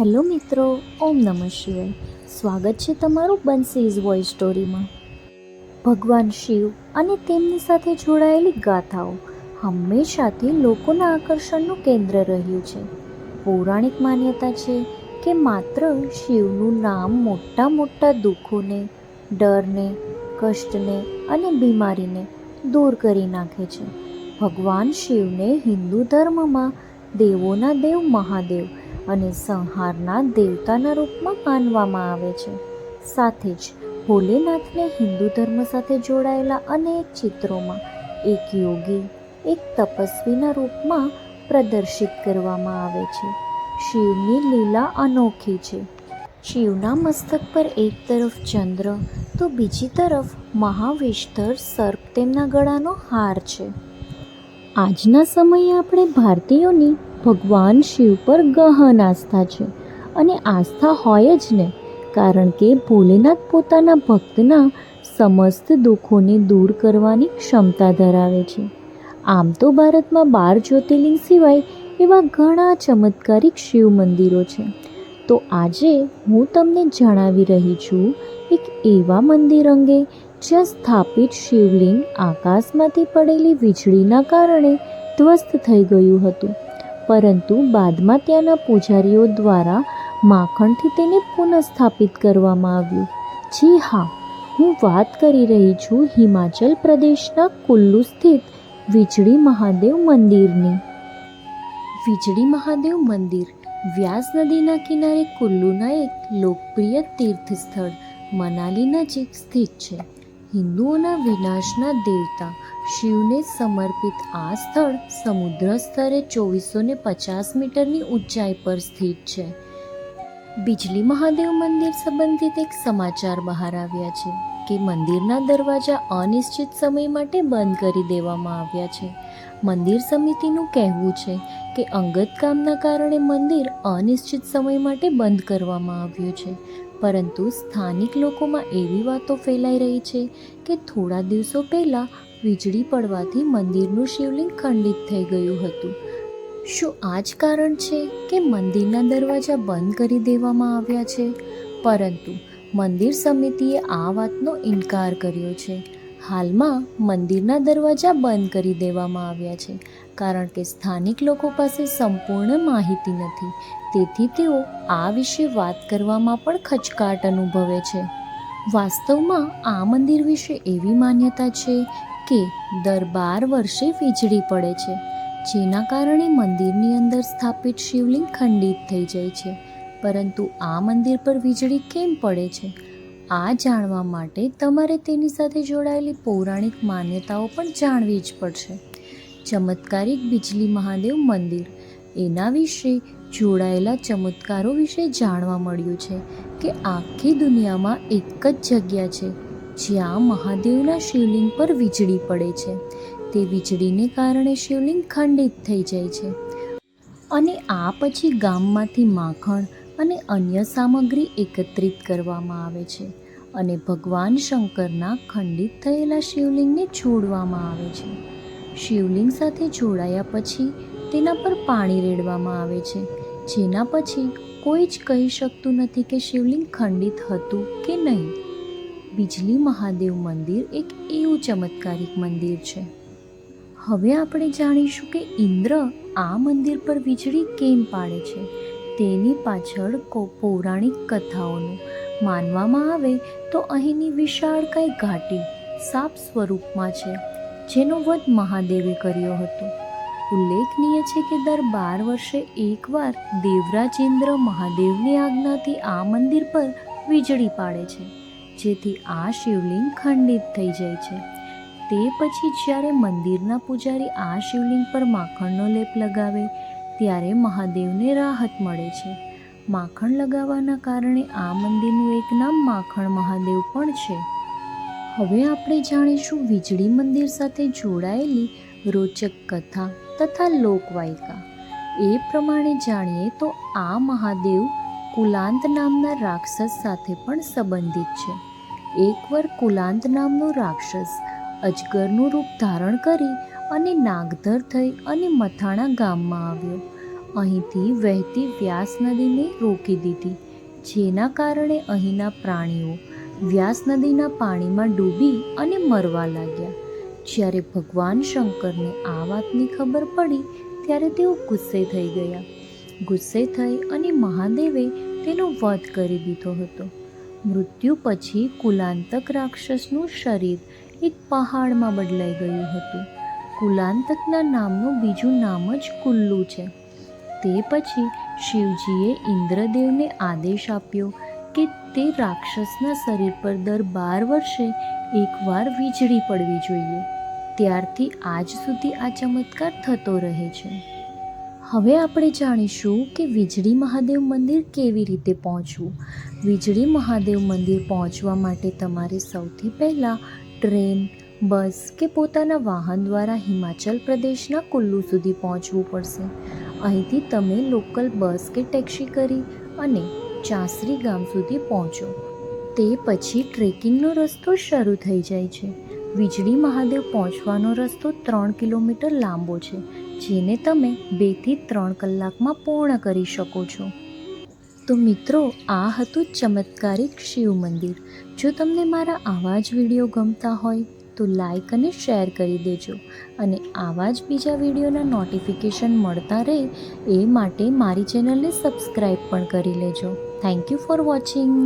Hello મિત્રો, ઓમ નમઃ શિવાય. સ્વાગત છે તમારું બંસીઝ વોઇસ સ્ટોરીમાં. ભગવાન શિવ અને તેમની સાથે જોડાયેલી ગાથાઓ હંમેશાથી લોકોના આકર્ષણનું કેન્દ્ર રહ્યું છે. પૌરાણિક માન્યતા છે કે માત્ર શિવનું નામ મોટા મોટા દુઃખોને, ડરને, કષ્ટને અને બીમારીને દૂર કરી નાખે છે. ભગવાન શિવને હિન્દુ ધર્મમાં દેવોના દેવ, મહાદેવ અને સંહારના દેવતાના રૂપમાં માનવામાં આવે છે. સાથે જ ભોલેનાથને હિન્દુ ધર્મ સાથે જોડાયેલા અનેક ચિત્રોમાં એક યોગી, એક તપસ્વીના રૂપમાં પ્રદર્શિત કરવામાં આવે છે. શિવની લીલા અનોખી છે. શિવના મસ્તક પર એક તરફ ચંદ્ર, તો બીજી તરફ મહાવિષ્ઠર સર્પ તેમના ગળાનો હાર છે. આજના સમયે આપણે ભારતીયોની ભગવાન શિવ પર ગહન આસ્થા છે અને આસ્થા હોય જ ને, કારણ કે ભોલેનાથ પોતાના ભક્તના સમસ્ત દુઃખોને દૂર કરવાની ક્ષમતા ધરાવે છે. આમ તો ભારતમાં બાર જ્યોતિર્લિંગ સિવાય એવા ઘણા ચમત્કારિક શિવ મંદિરો છે. તો આજે હું તમને જણાવી રહી છું એક એવા મંદિર અંગે જ્યાં સ્થાપિત શિવલિંગ આકાશમાંથી પડેલી વીજળીના કારણે ધ્વસ્ત થઈ ગયું હતું. પરંતુ બાદમાં ત્યાંના પૂજારીઓ દ્વારા માખણથી તેને પુનઃસ્થાપિત કરવામાં આવ્યું. જી હા, હું વાત કરી રહી છું હિમાચલ પ્રદેશના કુલ્લુ સ્થિત વીજળી મહાદેવ મંદિરની. વીજળી મહાદેવ મંદિર વ્યાસ નદીના કિનારે કુલ્લુના એક લોકપ્રિય તીર્થસ્થળ મનાલી નજીક સ્થિત છે. હિન્દુઓના વિનાશના દેવતા શિવને સમર્પિત આ સ્થળ સમુદ્ર સ્તરે ચોવીસો ને પચાસ મીટરની ઊંચાઈ પર સ્થિત છે. બિજલી મહાદેવ મંદિર સંબંધિત એક સમાચાર બહાર આવ્યા છે કે મંદિરના દરવાજા અનિશ્ચિત સમય માટે બંધ કરી દેવામાં આવ્યા છે. મંદિર સમિતિનું કહેવું છે કે અંગત કામના કારણે મંદિર અનિશ્ચિત સમય માટે બંધ કરવામાં આવ્યું છે. પરંતુ સ્થાનિક લોકોમાં એવી વાતો ફેલાઈ રહી છે કે થોડા દિવસો પહેલાં વીજળી પડવાથી મંદિરનું શિવલિંગ ખંડિત થઈ ગયું હતું. શું આ જ કારણ છે કે મંદિરના દરવાજા બંધ કરી દેવામાં આવ્યા છે? પરંતુ મંદિર સમિતિએ આ વાતનો ઇનકાર કર્યો છે. હાલમાં મંદિરના દરવાજા બંધ કરી દેવામાં આવ્યા છે, કારણ કે સ્થાનિક લોકો પાસે સંપૂર્ણ માહિતી નથી. તેથી તેઓ આ વિશે વાત કરવામાં પણ ખચકાટ અનુભવે છે. વાસ્તવમાં આ મંદિર વિશે એવી માન્યતા છે કે દર બાર વર્ષે વીજળી પડે છે, જેના કારણે મંદિરની અંદર સ્થાપિત શિવલિંગ ખંડિત થઈ જાય છે. પરંતુ આ મંદિર પર વીજળી કેમ પડે છે? આ જાણવા માટે તમારે તેની સાથે જોડાયેલી પૌરાણિક માન્યતાઓ પણ જાણવી જ પડશે. ચમત્કારિક બિજલી મહાદેવ મંદિર. એના વિશે જોડાયેલા ચમત્કારો વિશે જાણવા મળ્યું છે કે આખી દુનિયામાં એક જ જગ્યા છે, જ્યાં મહાદેવના શિવલિંગ પર વીજળી પડે છે. તે વીજળીને કારણે શિવલિંગ ખંડિત થઈ જાય છે. અને આ પછી ગામમાંથી માખણ અને અન્ય સામગ્રી એકત્રિત કરવામાં આવે છે અને ભગવાન શંકરના ખંડિત થયેલા શિવલિંગને છોડવામાં આવે છે. શિવલિંગ સાથે જોડાયા પછી તેના પર પાણી રેડવામાં આવે છે. જેના પછી કોઈ જ કહી શકતું નથી કે શિવલિંગ ખંડિત હતું કે નહીં. બિજલી મહાદેવ મંદિર એક એવું ચમત્કારિક મંદિર છે. હવે આપણે જાણીશું કે ઇન્દ્ર આ મંદિર પર વીજળી કેમ પાડે છે. તેની પાછળ કો- પૌરાણિક કથાઓનું માનવામાં આવે તો અહીંની વિશાળકાય ઘાટી સાપ સ્વરૂપમાં છે, જેનો વધ મહાદેવે કર્યો હતો. ઉલ્લેખનીય છે કે દર બાર વર્ષે એકવાર દેવરાજેન્દ્ર મહાદેવની આજ્ઞાથી આ મંદિર પર વીજળી પાડે છે, જેથી આ શિવલિંગ ખંડિત થઈ જાય છે. તે પછી જ્યારે મંદિરના પૂજારી આ શિવલિંગ પર માખણનો લેપ લગાવે ત્યારે મહાદેવને રાહત મળે છે. માખણ લગાવવાના કારણે આ મંદિરનું એક નામ માખણ મહાદેવ પણ છે. હવે આપણે જાણીશું વીજળી મંદિર સાથે જોડાયેલી રોચક કથા તથા લોકવાયકા. એ પ્રમાણે જાણીએ તો આ મહાદેવ કુલાંત નામના રાક્ષસ સાથે પણ સંબંધિત છે. એકવાર કુલાંત નામનો રાક્ષસ અજગરનું રૂપ ધારણ કરી અને નાગધર થઈ અને મથાણા ગામમાં આવ્યો. અહીંથી વહેતી વ્યાસ નદીને રોકી દીધી, જેના કારણે અહીંના પ્રાણીઓ વ્યાસ નદીના પાણીમાં ડૂબી અને મરવા લાગ્યા. જ્યારે ભગવાન શંકરને આ વાતની ખબર પડી, ત્યારે તેઓ ગુસ્સે થઈ ગયા. ગુસ્સે થઈ અને મહાદેવે તેનો વધ કરી દીધો હતો. મૃત્યુ પછી કુલાંતક રાક્ષસનું શરીર એક પહાડમાં બદલાઈ ગયું હતું. કુલાંતકના નામનું બીજું નામ જ કુલ્લુ છે. તે પછી શિવજીએ ઇન્દ્રદેવને આદેશ આપ્યો કે તે રાક્ષસના શરીર પર દર બાર વર્ષે એકવાર વીજળી પડવી જોઈએ. ત્યારથી આજ સુધી આ ચમત્કાર થતો રહે છે. હવે આપણે જાણીશું કે વીજળી મહાદેવ મંદિર કેવી રીતે પહોંચવું. વીજળી મહાદેવ મંદિર પહોંચવા માટે તમારે સૌથી પહેલાં ટ્રેન બસ કે પોતાના વાહન દ્વારા હિમાચલ પ્રદેશના કુલ્લુ સુધી પહોંચવું પડશે. અહીંથી તમે લોકલ બસ કે ટેક્સી કરી અને ચાસરી ગામ સુધી પહોંચો. તે પછી ટ્રેકિંગનો રસ્તો શરૂ થઈ જાય છે. વીજળી મહાદેવ પહોંચવાનો રસ્તો ત્રણ કિલોમીટર લાંબો છે, જેને તમે બેથી ત્રણ કલાકમાં પૂર્ણ કરી શકો છો. તો મિત્રો, આ હતું ચમત્કારિક શિવ મંદિર. જો તમને મારા આવા જ વીડિયો ગમતા હોય તો લાઈક અને શેર કરી દેજો. અને આવા જ બીજા વિડીયોના નોટિફિકેશન મળતા રહે એ માટે મારી ચેનલને સબસ્ક્રાઈબ પણ કરી લેજો. Thank you for watching